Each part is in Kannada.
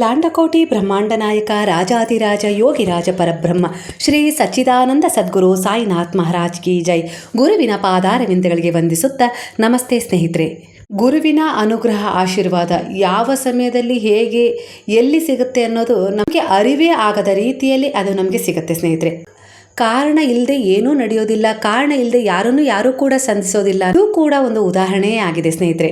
ಲಾಂಡಕೋಟಿ ಬ್ರಹ್ಮಾಂಡ ನಾಯಕ ರಾಜಾದಿರಾಜ ಯೋಗಿರಾಜ ಪರಬ್ರಹ್ಮ ಶ್ರೀ ಸಚ್ಚಿದಾನಂದ ಸದ್ಗುರು ಸಾಯಿನಾಥ್ ಮಹಾರಾಜ್ ಕಿ ಜೈ. ಗುರುವಿನ ಪಾದಾರವಿಂದಗಳಿಗೆ ವಂದಿಸುತ್ತಾ ನಮಸ್ತೆ ಸ್ನೇಹಿತರೆ. ಗುರುವಿನ ಅನುಗ್ರಹ ಆಶೀರ್ವಾದ ಯಾವ ಸಮಯದಲ್ಲಿ ಹೇಗೆ, ಎಲ್ಲಿ ಸಿಗುತ್ತೆ ಅನ್ನೋದು ನಮಗೆ ಅರಿವೇ ಆಗದ ರೀತಿಯಲ್ಲಿ ಅದು ನಮಗೆ ಸಿಗುತ್ತೆ ಸ್ನೇಹಿತರೆ. ಕಾರಣ ಇಲ್ಲದೆ ಏನೂ ನಡೆಯೋದಿಲ್ಲ, ಕಾರಣ ಇಲ್ಲದೆ ಯಾರನ್ನು ಯಾರೂ ಕೂಡ ಸಂಧಿಸೋದಿಲ್ಲ. ಅದು ಕೂಡ ಒಂದು ಉದಾಹರಣೆಯೇ ಆಗಿದೆ ಸ್ನೇಹಿತರೆ.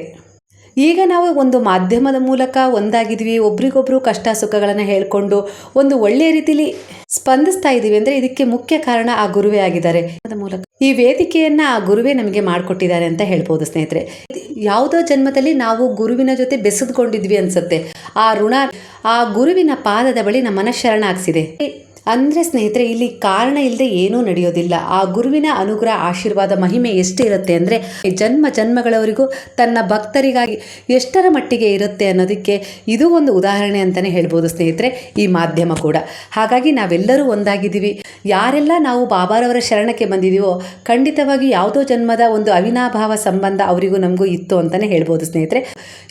ಈಗ ನಾವು ಒಂದು ಮಾಧ್ಯಮದ ಮೂಲಕ ಒಂದಾಗಿದ್ವಿ, ಒಬ್ರಿಗೊಬ್ರು ಕಷ್ಟ ಸುಖಗಳನ್ನು ಹೇಳ್ಕೊಂಡು ಒಂದು ಒಳ್ಳೆಯ ರೀತಿಲಿ ಸ್ಪಂದಿಸ್ತಾ ಇದ್ದೀವಿ ಅಂದರೆ ಇದಕ್ಕೆ ಮುಖ್ಯ ಕಾರಣ ಆ ಗುರುವೇ ಆಗಿದ್ದಾರೆ. ಮೂಲಕ ಈ ವೇದಿಕೆಯನ್ನ ಆ ಗುರುವೇ ನಮಗೆ ಮಾಡಿಕೊಟ್ಟಿದ್ದಾರೆ ಅಂತ ಹೇಳ್ಬೋದು ಸ್ನೇಹಿತರೆ. ಯಾವುದೋ ಜನ್ಮದಲ್ಲಿ ನಾವು ಗುರುವಿನ ಜೊತೆ ಬೆಸೆದುಕೊಂಡಿದ್ವಿ ಅನ್ಸುತ್ತೆ. ಆ ಋಣ, ಆ ಗುರುವಿನ ಪಾದದ ಬಳಿ ನಮ್ಮನ್ನ ಶರಣಾಗಿಸಿದೆ ಅಂದರೆ ಸ್ನೇಹಿತರೆ, ಇಲ್ಲಿ ಕಾರಣ ಇಲ್ಲದೆ ಏನೂ ನಡೆಯೋದಿಲ್ಲ. ಆ ಗುರುವಿನ ಅನುಗ್ರಹ, ಆಶೀರ್ವಾದ, ಮಹಿಮೆ ಎಷ್ಟಿರುತ್ತೆ ಅಂದರೆ ಜನ್ಮ ಜನ್ಮಗಳವರಿಗೂ ತನ್ನ ಭಕ್ತರಿಗಾಗಿ ಎಷ್ಟರ ಮಟ್ಟಿಗೆ ಇರುತ್ತೆ ಅನ್ನೋದಕ್ಕೆ ಇದು ಒಂದು ಉದಾಹರಣೆ ಅಂತಲೇ ಹೇಳ್ಬೋದು ಸ್ನೇಹಿತರೆ, ಈ ಮಾಧ್ಯಮ ಕೂಡ. ಹಾಗಾಗಿ ನಾವೆಲ್ಲರೂ ಒಂದಾಗಿದ್ದೀವಿ. ಯಾರೆಲ್ಲ ನಾವು ಬಾಬಾರವರ ಶರಣಕ್ಕೆ ಬಂದಿದ್ದೀವೋ, ಖಂಡಿತವಾಗಿ ಯಾವುದೋ ಜನ್ಮದ ಒಂದು ಅವಿನಾಭಾವ ಸಂಬಂಧ ಅವರಿಗೂ ನಮಗೂ ಇತ್ತು ಅಂತಲೇ ಹೇಳ್ಬೋದು ಸ್ನೇಹಿತರೆ.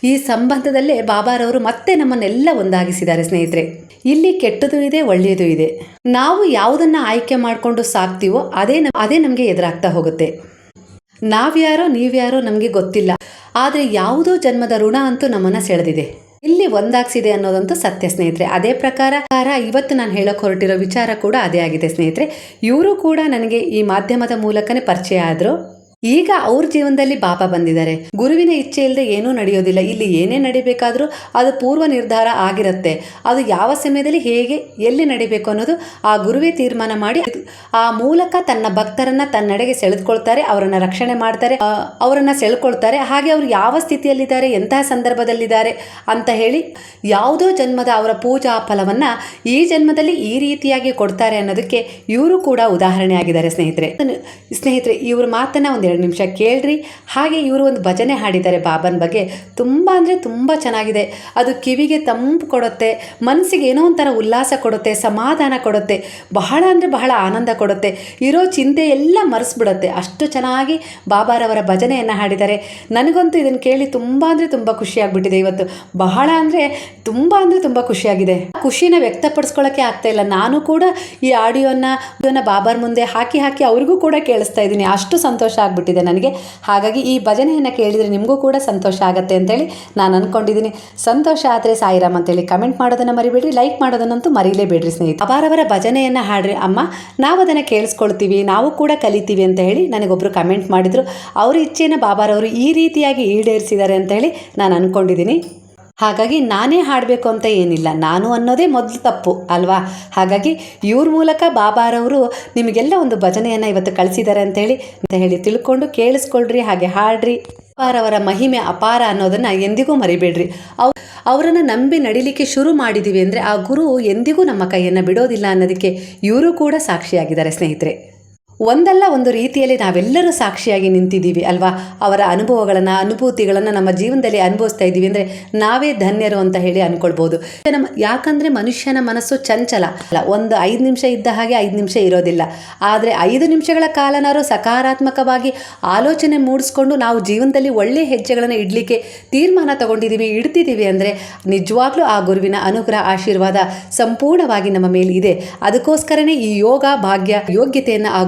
ಈ ಸಂಬಂಧದಲ್ಲೇ ಬಾಬಾರವರು ಮತ್ತೆ ನಮ್ಮನ್ನೆಲ್ಲ ಒಂದಾಗಿಸಿದ್ದಾರೆ ಸ್ನೇಹಿತರೆ. ಇಲ್ಲಿ ಕೆಟ್ಟದು ಇದೆ, ಒಳ್ಳೆಯದು ಇದೆ. ನಾವು ಯಾವುದನ್ನು ಆಯ್ಕೆ ಮಾಡಿಕೊಂಡು ಸಾಕ್ತೀವೋ ಅದೇ ಅದೇ ನಮಗೆ ಎದುರಾಗ್ತಾ ಹೋಗುತ್ತೆ. ನಾವ್ಯಾರೋ, ನೀವ್ಯಾರೋ ನಮಗೆ ಗೊತ್ತಿಲ್ಲ. ಆದರೆ ಯಾವುದೋ ಜನ್ಮದ ಋಣ ಅಂತೂ ನಮ್ಮನ್ನ ಸೆಳೆದಿದೆ. ಇಲ್ಲಿ ಒಂದಾಗ್ಸಿದೆ ಅನ್ನೋದಂತೂ ಸತ್ಯ ಸ್ನೇಹಿತರೆ. ಅದೇ ಪ್ರಕಾರ, ಇವತ್ತು ನಾನು ಹೇಳೋಕೆ ಹೊರಟಿರೋ ವಿಚಾರ ಕೂಡ ಅದೇ ಆಗಿದೆ ಸ್ನೇಹಿತರೆ. ಇವರು ಕೂಡ ನನಗೆ ಈ ಮಾಧ್ಯಮದ ಮೂಲಕನೇ ಪರಿಚಯ ಆದರು. ಈಗ ಅವ್ರ ಜೀವನದಲ್ಲಿ ಪಾಪ ಬಂದಿದ್ದಾರೆ. ಗುರುವಿನ ಇಚ್ಛೆ ಇಲ್ಲದೆ ಏನೂ ನಡೆಯೋದಿಲ್ಲ. ಇಲ್ಲಿ ಏನೇ ನಡಿಬೇಕಾದ್ರೂ ಅದು ಪೂರ್ವ ನಿರ್ಧಾರ ಆಗಿರುತ್ತೆ. ಅದು ಯಾವ ಸಮಯದಲ್ಲಿ ಹೇಗೆ, ಎಲ್ಲಿ ನಡಿಬೇಕು ಅನ್ನೋದು ಆ ಗುರುವೇ ತೀರ್ಮಾನ ಮಾಡಿ ಆ ಮೂಲಕ ತನ್ನ ಭಕ್ತರನ್ನ ತನ್ನಡೆಗೆ ಸೆಳೆದುಕೊಳ್ತಾರೆ, ಅವರನ್ನ ರಕ್ಷಣೆ ಮಾಡ್ತಾರೆ ಅವರನ್ನ ಸೆಳ್ಕೊಳ್ತಾರೆ. ಹಾಗೆ ಅವರು ಯಾವ ಸ್ಥಿತಿಯಲ್ಲಿದ್ದಾರೆ, ಎಂತಹ ಸಂದರ್ಭದಲ್ಲಿದ್ದಾರೆ ಅಂತ ಹೇಳಿ ಯಾವುದೋ ಜನ್ಮದ ಅವರ ಪೂಜಾ ಫಲವನ್ನ ಈ ಜನ್ಮದಲ್ಲಿ ಈ ರೀತಿಯಾಗಿ ಕೊಡ್ತಾರೆ ಅನ್ನೋದಕ್ಕೆ ಇವರು ಕೂಡ ಉದಾಹರಣೆ ಆಗಿದ್ದಾರೆ ಸ್ನೇಹಿತರೆ. ಸ್ನೇಹಿತರೆ, ಇವ್ರ ಮಾತನ್ನ ಒಂದು ಎರಡು ನಿಮಿಷ ಕೇಳ್ರಿ. ಹಾಗೆ ಇವರು ಒಂದು ಭಜನೆ ಹಾಡಿದ್ದಾರೆ ಬಾಬನ್ ಬಗ್ಗೆ. ತುಂಬ ಅಂದರೆ ತುಂಬ ಚೆನ್ನಾಗಿದೆ. ಅದು ಕಿವಿಗೆ ತಂಪು ಕೊಡುತ್ತೆ, ಮನಸ್ಸಿಗೆ ಏನೋ ಒಂಥರ ಉಲ್ಲಾಸ ಕೊಡುತ್ತೆ, ಸಮಾಧಾನ ಕೊಡುತ್ತೆ, ಬಹಳ ಅಂದರೆ ಬಹಳ ಆನಂದ ಕೊಡುತ್ತೆ. ಇರೋ ಚಿಂತೆ ಎಲ್ಲ ಮರೆಸ್ಬಿಡುತ್ತೆ. ಅಷ್ಟು ಚೆನ್ನಾಗಿ ಬಾಬಾರವರ ಭಜನೆಯನ್ನು ಹಾಡಿದ್ದಾರೆ. ನನಗಂತೂ ಇದನ್ನು ಕೇಳಿ ತುಂಬ ಅಂದರೆ ತುಂಬ ಖುಷಿಯಾಗ್ಬಿಟ್ಟಿದೆ ಇವತ್ತು. ಬಹಳ ಅಂದರೆ ತುಂಬ ಅಂದರೆ ತುಂಬ ಖುಷಿಯಾಗಿದೆ. ಖುಷಿನ ವ್ಯಕ್ತಪಡಿಸ್ಕೊಳ್ಳೋಕ್ಕೆ ಆಗ್ತಾ ಇಲ್ಲ. ನಾನು ಕೂಡ ಈ ಆಡಿಯೋನ ಬಾಬಾರ ಮುಂದೆ ಹಾಕಿ ಹಾಕಿ ಅವ್ರಿಗೂ ಕೂಡ ಕೇಳಿಸ್ತಾ ಇದ್ದೀನಿ. ಅಷ್ಟು ಸಂತೋಷ ಆಗ್ಬಿಟ್ಟಿದೆ ನನಗೆ. ಹಾಗಾಗಿ ಈ ಭಜನೆಯನ್ನು ಕೇಳಿದರೆ ನಿಮಗೂ ಕೂಡ ಸಂತೋಷ ಆಗುತ್ತೆ ಅಂತೇಳಿ ನಾನು ಅಂದ್ಕೊಂಡಿದ್ದೀನಿ ಸಂತೋಷ ಆದರೆ ಸಾಯಿರಾಮ್ ಅಂತೇಳಿ ಕಮೆಂಟ್ ಮಾಡೋದನ್ನು ಮರಿಬೇಡ್ರಿ ಲೈಕ್ ಮಾಡೋದನ್ನಂತೂ ಮರೀಲೇಬೇಡ್ರಿ ಸ್ನೇಹಿತ ಅವರವರ ಭಜನೆಯನ್ನು ಹಾಡ್ರಿ ಅಮ್ಮ. ನಾವು ಅದನ್ನು ಕೇಳಿಸ್ಕೊಳ್ತೀವಿ, ನಾವು ಕೂಡ ಕಲಿತೀವಿ ಅಂತ ಹೇಳಿ ನನಗೊಬ್ಬರು ಕಮೆಂಟ್ ಮಾಡಿದರು. ಅವರ ಇಚ್ಛೆನ ಬಾಬಾರವರು ಈ ರೀತಿಯಾಗಿ ಈಡೇರಿಸಿದ್ದಾರೆ ಅಂತ ಹೇಳಿ ನಾನು ಅಂದ್ಕೊಂಡಿದ್ದೀನಿ ಹಾಗಾಗಿ ನಾನೇ ಹಾಡಬೇಕು ಅಂತ ಏನಿಲ್ಲ. ನಾನು ಅನ್ನೋದೇ ಮೊದಲು ತಪ್ಪು, ಅಲ್ವಾ? ಹಾಗಾಗಿ ಇವ್ರ ಮೂಲಕ ಬಾಬಾರವರು ನಿಮಗೆಲ್ಲ ಒಂದು ಭಜನೆಯನ್ನು ಇವತ್ತು ಕಳಿಸಿದ್ದಾರೆ ಅಂತೇಳಿ ಅಂತ ಹೇಳಿ ತಿಳ್ಕೊಂಡು ಕೇಳಿಸ್ಕೊಳ್ರಿ, ಹಾಗೆ ಹಾಡ್ರಿ. ಬಾಬಾರವರ ಮಹಿಮೆ ಅಪಾರ ಅನ್ನೋದನ್ನು ಎಂದಿಗೂ ಮರಿಬೇಡ್ರಿ. ಅವ್, ಅವರನ್ನು ನಂಬಿ ನಡಿಲಿಕ್ಕೆ ಶುರು ಮಾಡಿದ್ದೀವಿ ಅಂದರೆ ಆ ಗುರು ಎಂದಿಗೂ ನಮ್ಮ ಕೈಯನ್ನು ಬಿಡೋದಿಲ್ಲ ಅನ್ನೋದಕ್ಕೆ ಇವರು ಕೂಡ ಸಾಕ್ಷಿಯಾಗಿದ್ದಾರೆ ಸ್ನೇಹಿತರೆ. ಒಂದಲ್ಲ ಒಂದು ರೀತಿಯಲ್ಲಿ ನಾವೆಲ್ಲರೂ ಸಾಕ್ಷಿಯಾಗಿ ನಿಂತಿದ್ದೀವಿ, ಅಲ್ವಾ? ಅವರ ಅನುಭವಗಳನ್ನು, ಅನುಭೂತಿಗಳನ್ನು ನಮ್ಮ ಜೀವನದಲ್ಲಿ ಅನುಭವಿಸ್ತಾ ಇದ್ದೀವಿ ಅಂದರೆ ನಾವೇ ಧನ್ಯರು ಅಂತ ಹೇಳಿ ಅಂದ್ಕೊಳ್ಬೋದು ನಮ್ಮ ಯಾಕಂದರೆ ಮನುಷ್ಯನ ಮನಸ್ಸು ಚಂಚಲ. ಅಲ್ಲ, ಒಂದು ಐದು ನಿಮಿಷ ಇದ್ದ ಹಾಗೆ ಐದು ನಿಮಿಷ ಇರೋದಿಲ್ಲ. ಆದರೆ ಐದು ನಿಮಿಷಗಳ ಕಾಲನಾರು ಸಕಾರಾತ್ಮಕವಾಗಿ ಆಲೋಚನೆ ಮೂಡಿಸ್ಕೊಂಡು ನಾವು ಜೀವನದಲ್ಲಿ ಒಳ್ಳೆಯ ಹೆಜ್ಜೆಗಳನ್ನು ಇಡಲಿಕ್ಕೆ ತೀರ್ಮಾನ ತಗೊಂಡಿದ್ದೀವಿ, ಇಡ್ತಿದ್ದೀವಿ ಅಂದರೆ ನಿಜವಾಗ್ಲೂ ಆ ಗುರುವಿನ ಅನುಗ್ರಹ, ಆಶೀರ್ವಾದ ಸಂಪೂರ್ಣವಾಗಿ ನಮ್ಮ ಮೇಲೆ ಇದೆ ಅದಕ್ಕೋಸ್ಕರನೇ ಈ ಯೋಗ, ಭಾಗ್ಯ, ಯೋಗ್ಯತೆಯನ್ನು ಆ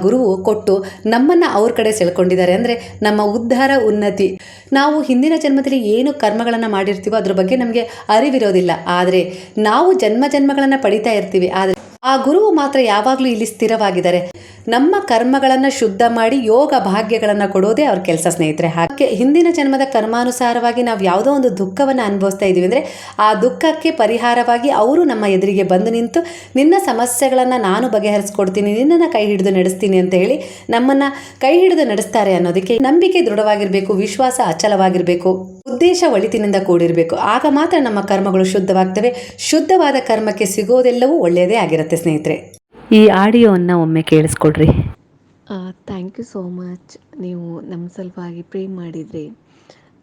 ಕೊಟ್ಟು ನಮ್ಮನ್ನು ಅವ್ರ ಕಡೆ ಸೆಳ್ಕೊಂಡಿದ್ದಾರೆ. ಅಂದರೆ ನಮ್ಮ ಉದ್ಧಾರ, ಉನ್ನತಿ. ನಾವು ಹಿಂದಿನ ಜನ್ಮದಲ್ಲಿ ಏನು ಕರ್ಮಗಳನ್ನು ಮಾಡಿರ್ತೀವೋ ಅದ್ರ ಬಗ್ಗೆ ನಮಗೆ ಅರಿವಿರೋದಿಲ್ಲ. ಆದರೆ ನಾವು ಜನ್ಮ ಜನ್ಮಗಳನ್ನು ಪಡಿತಾ ಇರ್ತೀವಿ. ಆದರೆ ಆ ಗುರುವು ಮಾತ್ರ ಯಾವಾಗಲೂ ಇಲ್ಲಿ ಸ್ಥಿರವಾಗಿದ್ದಾರೆ. ನಮ್ಮ ಕರ್ಮಗಳನ್ನು ಶುದ್ಧ ಮಾಡಿ ಯೋಗ ಭಾಗ್ಯಗಳನ್ನು ಕೊಡೋದೇ ಅವ್ರ ಕೆಲಸ ಸ್ನೇಹಿತರೆ. ಹಾಗೆ ಹಿಂದಿನ ಜನ್ಮದ ಕರ್ಮಾನುಸಾರವಾಗಿ ನಾವು ಯಾವುದೋ ಒಂದು ದುಃಖವನ್ನು ಅನುಭವಿಸ್ತಾ ಇದ್ದೀವಿ ಅಂದರೆ ಆ ದುಃಖಕ್ಕೆ ಪರಿಹಾರವಾಗಿ ಅವರು ನಮ್ಮ ಎದುರಿಗೆ ಬಂದು ನಿಂತು ನಿನ್ನ ಸಮಸ್ಯೆಗಳನ್ನು ನಾನು ಬಗೆಹರಿಸ್ಕೊಡ್ತೀನಿ, ನಿನ್ನನ್ನು ಕೈ ಹಿಡಿದು ನಡೆಸ್ತೀನಿ ಅಂತ ಹೇಳಿ ನಮ್ಮನ್ನು ಕೈ ಹಿಡಿದು ನಡೆಸ್ತಾರೆ ಅನ್ನೋದಕ್ಕೆ ನಂಬಿಕೆ ದೃಢವಾಗಿರಬೇಕು, ವಿಶ್ವಾಸ ಅಚಲವಾಗಿರಬೇಕು, ಉದ್ದೇಶ ಒಳಿತಿನಿಂದ ಕೂಡಿರಬೇಕು. ಆಗ ಮಾತ್ರ ನಮ್ಮ ಕರ್ಮಗಳು ಶುದ್ಧವಾಗ್ತವೆ. ಶುದ್ಧವಾದ ಕರ್ಮಕ್ಕೆ ಸಿಗೋದೆಲ್ಲವೂ ಒಳ್ಳೆಯದೇ ಆಗಿರುತ್ತೆ ಸ್ನೇಹಿತರೆ. ಈ ಆಡಿಯೋವನ್ನು ಒಮ್ಮೆ ಕೇಳಿಸ್ಕೊಡ್ರಿ. ಥ್ಯಾಂಕ್ ಯು ಸೋ ಮಚ್ ನೀವು ನಮ್ಮ ಸಲುವಾಗಿ ಪ್ರೇ ಮಾಡಿದ್ರಿ.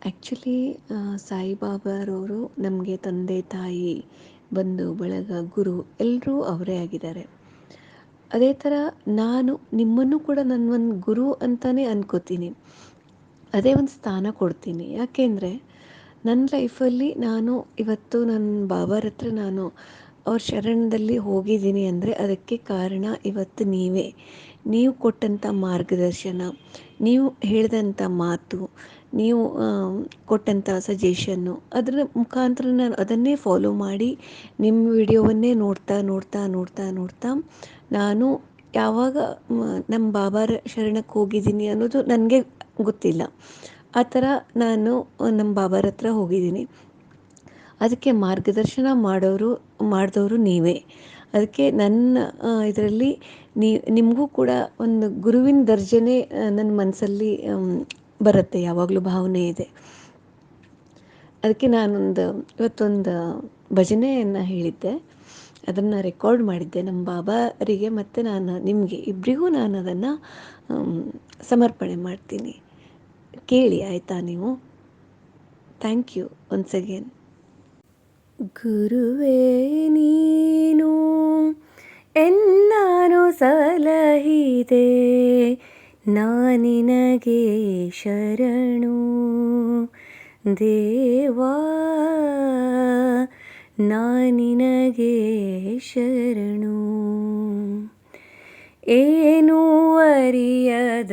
ಆ್ಯಕ್ಚುಲಿ ಸಾಯಿಬಾಬಾರವರು ನಮಗೆ ತಂದೆ ತಾಯಿ, ಬಂಧು, ಬಳಗ, ಗುರು ಎಲ್ಲರೂ ಅವರೇ ಆಗಿದ್ದಾರೆ. ಅದೇ ಥರ ನಾನು ನಿಮ್ಮನ್ನು ಕೂಡ ನನ್ನ ಒಂದು ಗುರು ಅಂತಲೇ ಅನ್ಕೋತೀನಿ. ಅದೇ ಒಂದು ಸ್ಥಾನ ಕೊಡ್ತೀನಿ. ಯಾಕೆಂದರೆ ನನ್ನ ಲೈಫಲ್ಲಿ ನಾನು ಇವತ್ತು ನನ್ನ ಬಾಬಾರ ಹತ್ರ ನಾನು ಅವ್ರ ಶರಣದಲ್ಲಿ ಹೋಗಿದ್ದೀನಿ ಅಂದರೆ ಅದಕ್ಕೆ ಕಾರಣ ಇವತ್ತು ನೀವೇ. ನೀವು ಕೊಟ್ಟಂಥ ಮಾರ್ಗದರ್ಶನ, ನೀವು ಹೇಳಿದಂಥ ಮಾತು, ನೀವು ಕೊಟ್ಟಂಥ ಸಜೆಷನ್ನು ಅದರ ಮುಖಾಂತರ ನಾನು ಅದನ್ನೇ ಫಾಲೋ ಮಾಡಿ ನಿಮ್ಮ ವಿಡಿಯೋವನ್ನೇ ನೋಡ್ತಾ ನೋಡ್ತಾ ನೋಡ್ತಾ ನೋಡ್ತಾ ನಾನು ಯಾವಾಗ ನಮ್ಮ ಬಾಬಾರ ಶರಣಕ್ಕೆ ಹೋಗಿದ್ದೀನಿ ಅನ್ನೋದು ನನಗೆ ಗೊತ್ತಿಲ್ಲ. ಆ ಥರ ನಾನು, ನಮ್ಮ ಬಾಬಾರ ಹತ್ರ ಹೋಗಿದ್ದೀನಿ. ಅದಕ್ಕೆ ಮಾರ್ಗದರ್ಶನ ಮಾಡೋರು, ಮಾಡಿದವರು ನೀವೇ. ಅದಕ್ಕೆ ನನ್ನ ಇದರಲ್ಲಿ ನೀ, ನಿಮಗೂ ಕೂಡ ಒಂದು ಗುರುವಿನ ದರ್ಜೆನೇ ನನ್ನ ಮನಸ್ಸಲ್ಲಿ ಬರುತ್ತೆ, ಯಾವಾಗಲೂ ಭಾವನೆ ಇದೆ. ಅದಕ್ಕೆ ನಾನೊಂದು, ಇವತ್ತೊಂದು ಭಜನೆಯನ್ನು ಹೇಳಿದ್ದೆ. ಅದನ್ನು ರೆಕಾರ್ಡ್ ಮಾಡಿದ್ದೆ ನಮ್ಮ ಬಾಬಾರಿಗೆ ಮತ್ತು ನಾನು, ನಿಮಗೆ ಇಬ್ಬರಿಗೂ ನಾನು ಅದನ್ನು ಸಮರ್ಪಣೆ ಮಾಡ್ತೀನಿ. ಕೇಳಿ, ಆಯಿತಾ ನೀವು? ಥ್ಯಾಂಕ್ ಯು ಒನ್ಸ್ ಅಗೇನ್ ಗುರುವೇ ನೀನು ಎನ್ನಾನು ಸಲಹಿದೆ ನಾನಿನಗೆ ಶರಣು. ದೇವಾ ನಾನಿನಗೆ ಶರಣು. ಏನು ಅರಿಯದ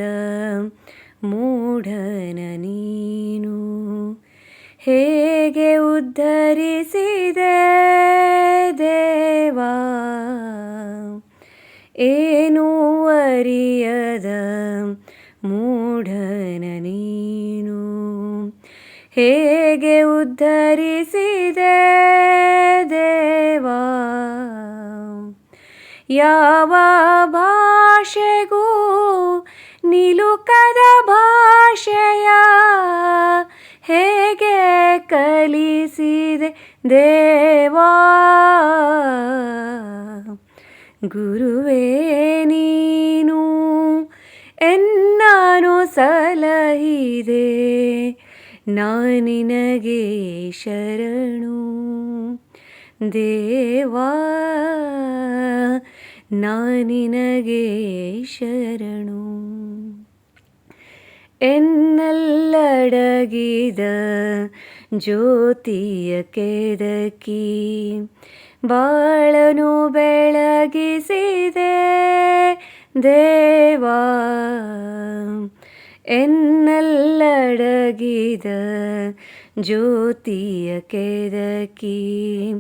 ಮೂಢನ ನೀನು? ಹೇಗೆ ಉದ್ಧರಿಸಿದೆ ದೇವಾ? ಏನೂ ಅರಿಯದ ಮೂಢನ ನೀನು. ಹೇಗೆ ಉದ್ಧರಿಸಿದೆ ದೇವಾ? ಯಾವ ಭಾಷೆಗೂ ನಿಲುಕದ ಭಾಷೆಯ ದೇವಾ ಗುರುವೇ ನೀನು ಎನ್ನಾನು ಸಲಹಿದೆ ನಾನಿನಗೆ ಶರಣು. ದೇವಾ ನಾನಿನಗೆ ಶರಣು. ಎನ್ನಲ್ಲಡಗಿದ ಜ್ಯೋತಿಯ ಕೆದಕಿ ಬಾಳನು ಬೆಳಗಿಸಿದೆ ದೇವಾ ಎನ್ನಲ್ಲಡಗಿದ ಜ್ಯೋತಿಯ ಕೆದಕಿ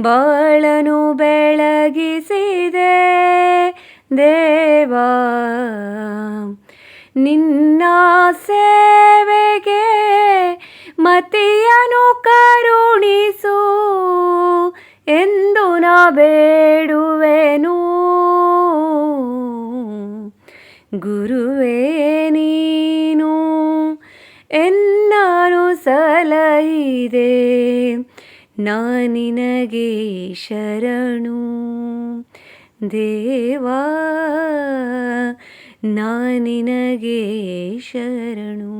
ಬಾಳನು ಬೆಳಗಿಸಿದೆ ದೇವಾ ನಿನ್ನ ಸೇವೆಗೆ ಮತಿಯನು ಕರುಣಿಸು ಎಂದು ನಾ ಬೇಡುವೆನು. ಗುರುವೇ ನೀನು ಎನ್ನಾನು ಸಲಹಿದೆ ನಾನಿನಗೆ ಶರಣು. ದೇವಾ ನಾನಿನಗೆ ಶರಣು.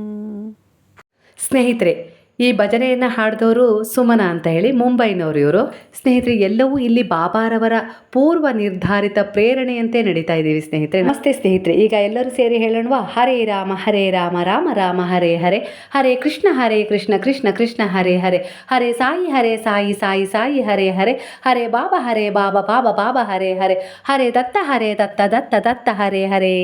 ಸ್ನೇಹಿತರೆ ಈ ಭಜನೆಯನ್ನು ಹಾಡಿದವರು ಸುಮನ ಅಂತ ಹೇಳಿ ಮುಂಬೈನವರು ಇವರು. ಸ್ನೇಹಿತರೆ, ಎಲ್ಲವೂ ಇಲ್ಲಿ ಬಾಬಾರವರ ಪೂರ್ವ ನಿರ್ಧಾರಿತ ಪ್ರೇರಣೆಯಂತೆ ನಡೀತಾ ಇದ್ದೀವಿ ಸ್ನೇಹಿತರೆ. ನಮಸ್ತೆ ಸ್ನೇಹಿತರೆ, ಈಗ ಎಲ್ಲರೂ ಸೇರಿ ಹೇಳೋಣವಾ? ಹರೇ ರಾಮ ಹರೇ ರಾಮ ರಾಮ ರಾಮ, ಹರೇ ಹರೇ. ಹರೇ ಕೃಷ್ಣ ಹರೇ ಕೃಷ್ಣ ಕೃಷ್ಣ ಕೃಷ್ಣ, ಹರೇ ಹರೇ. ಹರೇ ಸಾಯಿ ಹರೇ ಸಾಯಿ ಸಾಯಿ ಸಾಯಿ, ಹರೇ ಹರೇ. ಹರೇ ಬಾಬಾ ಹರೇ ಬಾಬಾ ಬಾಬಾ ಬಾಬಾ, ಹರೇ ಹರೇ. ಹರೇ ದತ್ತ ಹರೇ ದತ್ತ ದತ್ತ ದತ್ತ, ಹರೇ ಹರೇ.